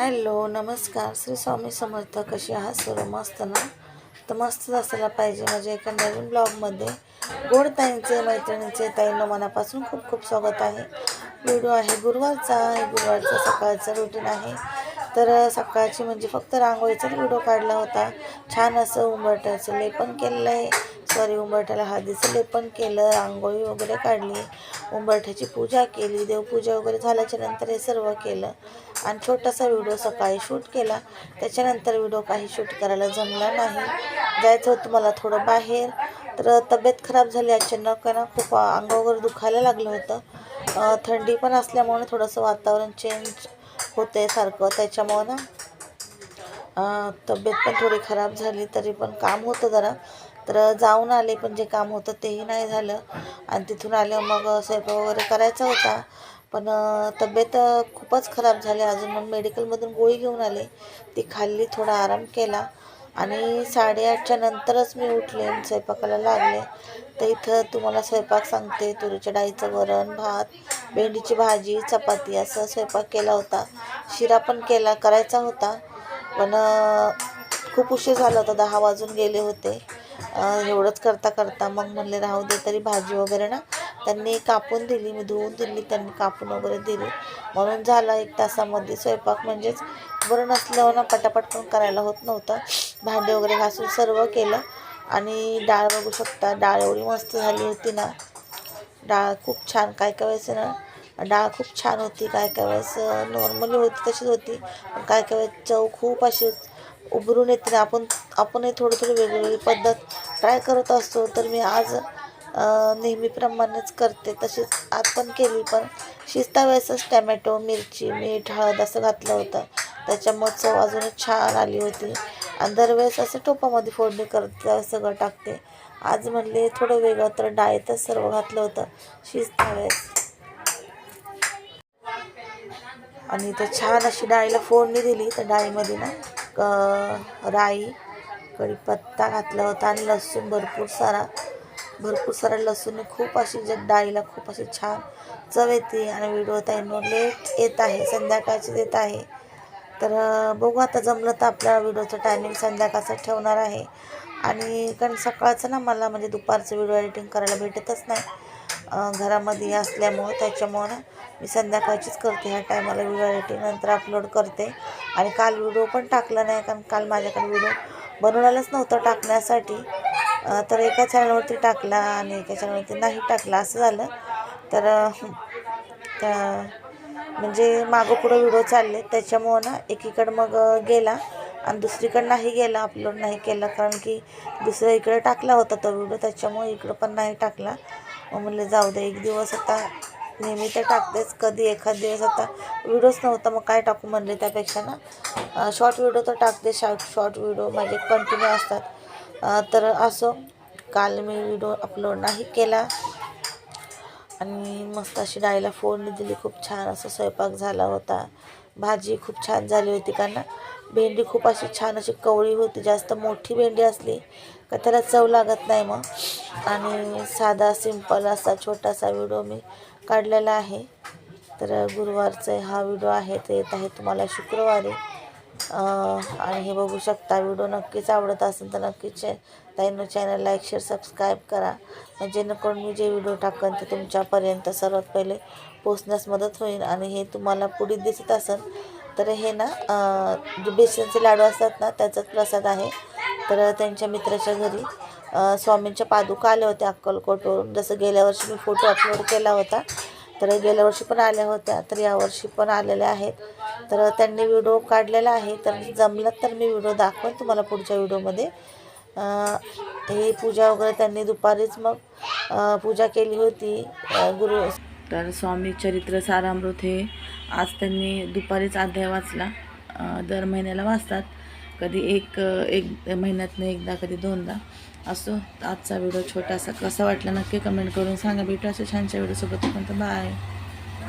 Hello नमस्कार. श्री स्वामी समर्थ कशी आहात? सर्व मस्त ना? तर मस्तच असायला पाहिजे माझ्या एका नवीन ब्लॉगमध्ये गोड ताईंचे मैत्रिणींचे ताईंना मनापासून खूप खूप स्वागत आहे. व्हिडिओ आहे गुरुवारचा आहे गुरुवारचा सकाळचा रुटीन आहे. तर सकाळची म्हणजे फक्त रांगोळीचाच व्हिडिओ काढला होता. छान असं उंबरठ्याचं लेपन केलेलं आहे. सॉरी उंबरठ्याला हळदीचं लेपन केलं रांगोळी वगैरे काढली उंबरठ्याची पूजा केली देवपूजा वगैरे झाल्याच्यानंतर हे सर्व केलं. आणि छोटासा व्हिडिओ सकाळी शूट केला. त्याच्यानंतर व्हिडिओ काही शूट करायला जमला नाही. जायचं होतं मला थोडं बाहेर. तर तब्येत खराब झाली अचानक आहे ना खूप अंग वगैरे दुखायला लागलं होतं. थंडी पण असल्यामुळे थोडंसं वातावरण चेंज होते सारखं. त्याच्यामुळं ना तब्येत पण थोडी खराब झाली तरी पण काम होतं जरा. तर जाऊन आले पण जे काम होतं तेही नाही झालं. आणि तिथून आलं मग स्वयंपाक वगैरे करायचा होता. पण तब्येत खूपच खराब झाली. अजून मग मेडिकलमधून गोळी घेऊन आले. ती खाल्ली थोडा आराम केला. आणि साडेआठच्या नंतरच मी उठले आणि स्वयंपाकाला लागले. तर इथं तुम्हाला स्वयंपाक सांगते. तुरीच्या डाळीचं वरण भात भेंडीची भाजी चपाती असं स्वयंपाक केला होता. शिरा पण केला करायचा होता. पण खूप उशीर झाला होता. दहा वाजून गेले होते. एवढंच करता करता मग म्हणले राहू दे तरी भाजी वगैरे ना. त्यांनी कापून दिली मी धुवून दिली त्यांनी कापून वगैरे दिली. म्हणून झाला एक तासामध्ये स्वयंपाक म्हणजेच बरं नसल्यावर ना पटापट पण करायला होत नव्हतं. भांडे वगैरे घासून सर्व केलं आणि डाळ बघू शकता डाळ एवढी मस्त झाली होती ना. डाळ खूप छान काय काय वेळेस ना डाळ खूप छान होती काय काय वेळेस नॉर्मली होती तशीच होती. पण काय काय वेळेस चव खूप अशी उभरून येते ना. आपण आपणही थोडी थोडी वेगवेगळी पद्धत ट्राय करत असतो. तर मी आज नेहमीप्रमाणेच करते. तशीच आज पण केली पण शिजता वेळेसच टॅमॅटो मिरची मीठ हळद असं घातलं होतं. त्याच्यामुळे चव अजूनच छान आली होती. आणि दरवेळेस असं टोपामध्ये फोडणी करते सगळं टाकते. आज म्हणले थोडं वेगळं तर डाळीतच सर्व घातलं होतं. शिजता वेळेस. आणि इथे छान अशी डाळीला फोडणी दिली. तर डाळीमध्ये ना क राई कढीपत्ता घातला होता आणि लसूण भरपूर सारा भरपूर सारा लसूण खूप अशी जे डाळीला खूप अशी छान चव येते आणि व्हिडिओ ताईंवर लेट येत आहे संध्याकाळची येत आहे. तर बघू आता जमलं तर आपल्याला व्हिडिओचं टायमिंग संध्याकाळचं ठेवणार आहे. आणि कारण सकाळचं ना मला म्हणजे दुपारचं व्हिडिओ एडिटिंग करायला भेटतच नाही. घरामध्ये असल्यामुळं त्याच्यामुळं ना मी संध्याकाळचीच करते. ह्या टायमाला व्हिडिओ एडिटिंग नंतर अपलोड करते. आणि काल व्हिडिओ पण टाकला नाही कारण काल माझ्याकडे व्हिडिओ बनवलेलाच नव्हतं टाकण्यासाठी. तर एका चॅनलवरती टाकला आणि एका चॅनलवरती नाही टाकला असं झालं. तर म्हणजे मागं पुढं व्हिडिओ चालले त्याच्यामुळं ना एकीकडं मग गेला आणि दुसरीकडं नाही गेला अपलोड नाही केला कारण की दुसऱ्या इकडे टाकला होता तो व्हिडिओ त्याच्यामुळे इकडं पण नाही टाकला. मग म्हणलं जाऊ दे एक दिवस आता नेहमी तर टाकतेच कधी एखाद दिवस आता व्हिडिओच नव्हता मग काय टाकू म्हणले त्यापेक्षा ना? शॉर्ट व्हिडिओ तर टाकते शॉर्ट शॉर्ट व्हिडिओ म्हणजे माझे कंटिन्यू असतात. तर असो काल मी व्हिडिओ अपलोड नाही केला. आणि मस्त अशी डाळीला फोडणी दिली. खूप छान असा स्वयंपाक झाला होता. भाजी खूप छान झाली होती. कारण ना भेंडी खूप अशी छान अशी कवळी होती. जास्त मोठी भेंडी असली का त्याला चव लागत नाही मग. आणि साधा सिंपल असा छोटासा व्हिडिओ मी काढलेला आहे. तर गुरुवारचा हा व्हिडिओ आहे. ते येत आहे तुम्हाला शुक्रवारी. आणि हे बघू शकता व्हिडिओ नक्कीच आवडत असेल तर नक्कीच ताईनो चॅनल लाईक शेअर सबस्क्राईब करा. जेणेकरून मी जे व्हिडिओ टाकेन ते तुमच्यापर्यंत सर्वात पहिले पोचण्यास मदत होईल. आणि हे तुम्हाला पुढे दिसत असेल तर हे ना जे बेसनचे लाडू असतात ना त्याचाच प्रसाद आहे. तर त्यांच्या मित्राच्या घरी स्वामींच्या पादुका आल्या होत्या अक्कलकोटवरून. जसं गेल्या वर्षी मी फोटो अपलोड केला होता तर गेल्या वर्षी पण आल्या होत्या. तर यावर्षी पण आलेल्या आहेत. तर त्यांनी व्हिडिओ काढलेला आहे. तर जमलं तर मी व्हिडिओ दाखवेन तुम्हाला पुढच्या व्हिडिओमध्ये हे पूजा वगैरे त्यांनी दुपारीच मग पूजा केली होती. गुरु तर स्वामी चरित्र सारामृत हे आज त्यांनी दुपारीच अध्याय वाचला. दर महिन्याला वाचतात. कधी एक एक महिन्यातनं एकदा कधी दोनदा. असो आजचा व्हिडिओ छोटासा कसा वाटला नक्की कमेंट करून सांगा. भेटू अशा छानशा व्हिडिओसोबत पण बाय.